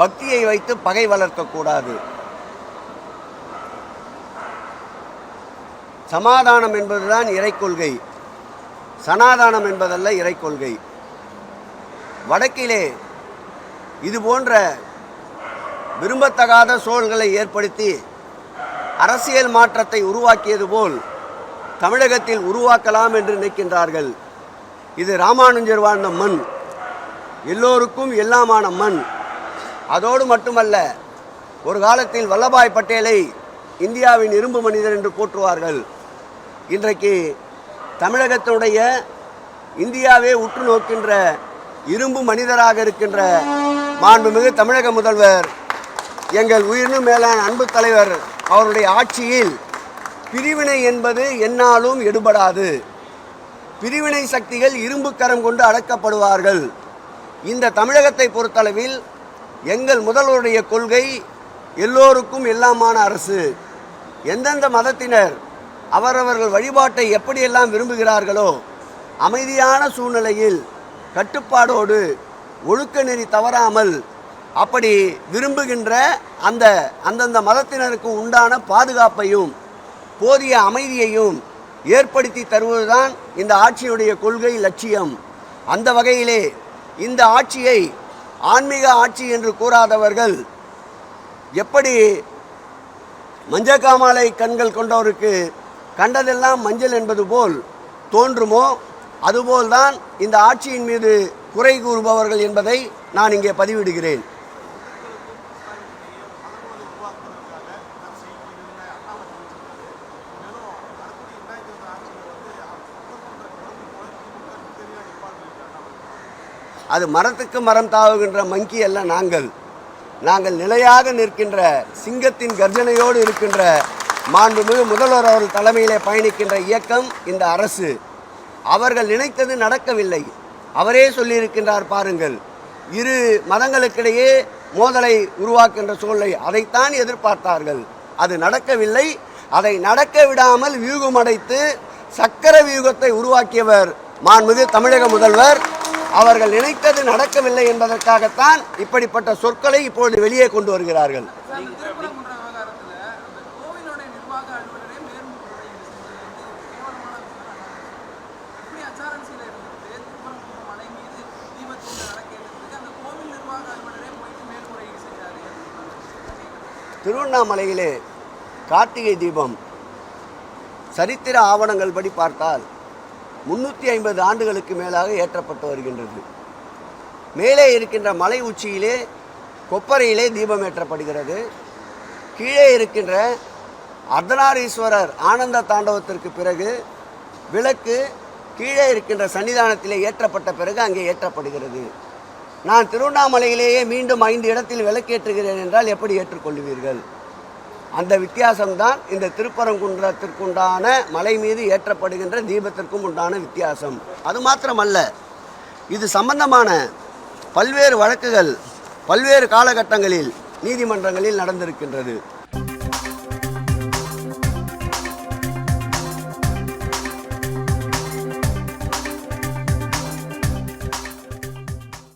பக்தியை வைத்து பகை வளர்க்கக்கூடாது சமாதானம் என்பதுதான் இறைக்கொள்கை சனாதானம் என்பதல்ல இறைக்கொள்கை வடக்கிலே இது போன்ற விரும்பத்தகாத சூழல்களை ஏற்படுத்தி அரசியல் மாற்றத்தை உருவாக்கியது போல் தமிழகத்தில் உருவாக்கலாம் என்று நினைக்கின்றார்கள். இது ராமானுஜர் வாழ்ந்த மண். எல்லோருக்கும் எல்லாமான மண். அதோடு மட்டுமல்ல ஒரு காலத்தில் வல்லபாய் பட்டேலை இந்தியாவின் இரும்பு மனிதர் என்று போற்றுவார்கள். இன்றைக்கு தமிழகத்தினுடைய இந்தியாவே உற்று நோக்கின்ற இரும்பு மனிதராக இருக்கின்ற மாண்புமிகு தமிழக முதல்வர் எங்கள் உயிரினும் மேலான அன்பு தலைவர் அவருடைய ஆட்சியில் பிரிவினை என்பது என்னாலும் எடுபடாது. பிரிவினை சக்திகள் இரும்பு கரம் கொண்டு அடக்கப்படுவார்கள். இந்த தமிழகத்தை பொறுத்தளவில் எங்கள் முதல்வருடைய கொள்கை எல்லோருக்கும் எல்லாமான அரசு. எந்தெந்த மதத்தினர் அவரவர்கள் வழிபாட்டை எப்படியெல்லாம் விரும்புகிறார்களோ அமைதியான சூழ்நிலையில் கட்டுப்பாடோடு ஒழுக்க நெறி தவறாமல் அப்படி விரும்புகின்ற அந்த அந்தந்த மதத்தினருக்கு உண்டான பாதுகாப்பையும் போதிய அமைதியையும் ஏற்படுத்தி தருவதுதான் இந்த ஆட்சியுடைய கொள்கை லட்சியம். அந்த வகையிலே இந்த ஆட்சியை ஆன்மீக ஆட்சி என்று கூறாதவர்கள் எப்படி மஞ்சக்காமாலை கண்கள் கொண்டவருக்கு கண்டதெல்லாம் மஞ்சள் என்பது போல் தோன்றுமோ அதுபோல்தான் இந்த ஆட்சியின் மீது குறை கூறுபவர்கள் என்பதை நான் இங்கே பதிவிடுகிறேன். அது மரத்துக்கு மரம் தாவுகின்ற மங்கி அல்ல நாங்கள். நாங்கள் நிலையாக நிற்கின்ற சிங்கத்தின் கர்ஜனையோடு இருக்கின்ற மாண்புமிகு முதல்வர் அவர்கள் தலைமையிலே பயணிக்கின்ற இயக்கம் இந்த அரசு. அவர்கள் நினைத்தது நடக்கவில்லை. அவரே சொல்லியிருக்கின்றார் பாருங்கள் இரு மதங்களுக்கிடையே மோதலை உருவாக்கின்ற சூழ்நிலை அதைத்தான் எதிர்பார்த்தார்கள். அது நடக்கவில்லை. அதை நடக்க விடாமல் வியூகம் அடைத்து சக்கர வியூகத்தை உருவாக்கியவர் மாண்புமிகு தமிழக முதல்வர் அவர்கள் நினைத்தது நடக்கவில்லை என்பதற்காகத்தான் இப்படிப்பட்ட சொற்களை இப்பொழுது வெளியே கொண்டு வருகிறார்கள். திருவண்ணாமலையிலே கார்த்திகை தீபம் சரித்திர ஆவணங்கள் படி பார்த்தால் முன்னூற்றி ஐம்பது ஆண்டுகளுக்கு மேலாக ஏற்றப்பட்டு வருகின்றது. மேலே இருக்கின்ற மலை உச்சியிலே கொப்பரையிலே தீபம் ஏற்றப்படுகிறது. கீழே இருக்கின்ற அர்த்தநாரீஸ்வரர் ஆனந்த தாண்டவத்திற்கு பிறகு விளக்கு கீழே இருக்கின்ற சன்னிதானத்திலே ஏற்றப்பட்ட பிறகு அங்கே ஏற்றப்படுகிறது. நான் திருவண்ணாமலையிலேயே மீண்டும் ஐந்து இடத்தில் விளக்கேற்றுகிறேன் என்றால் எப்படி ஏற்றுக்கொள்வீர்கள்? அந்த வித்தியாசம்தான் இந்த திருப்பரங்குன்றத்திற்குண்டான மலை மீது ஏற்றப்படுகின்ற தீபத்திற்கும் உண்டான வித்தியாசம். அது மாத்திரமல்ல இது சம்பந்தமான பல்வேறு வழக்குகள் பல்வேறு காலகட்டங்களில் நீதிமன்றங்களில் நடந்திருக்கின்றது.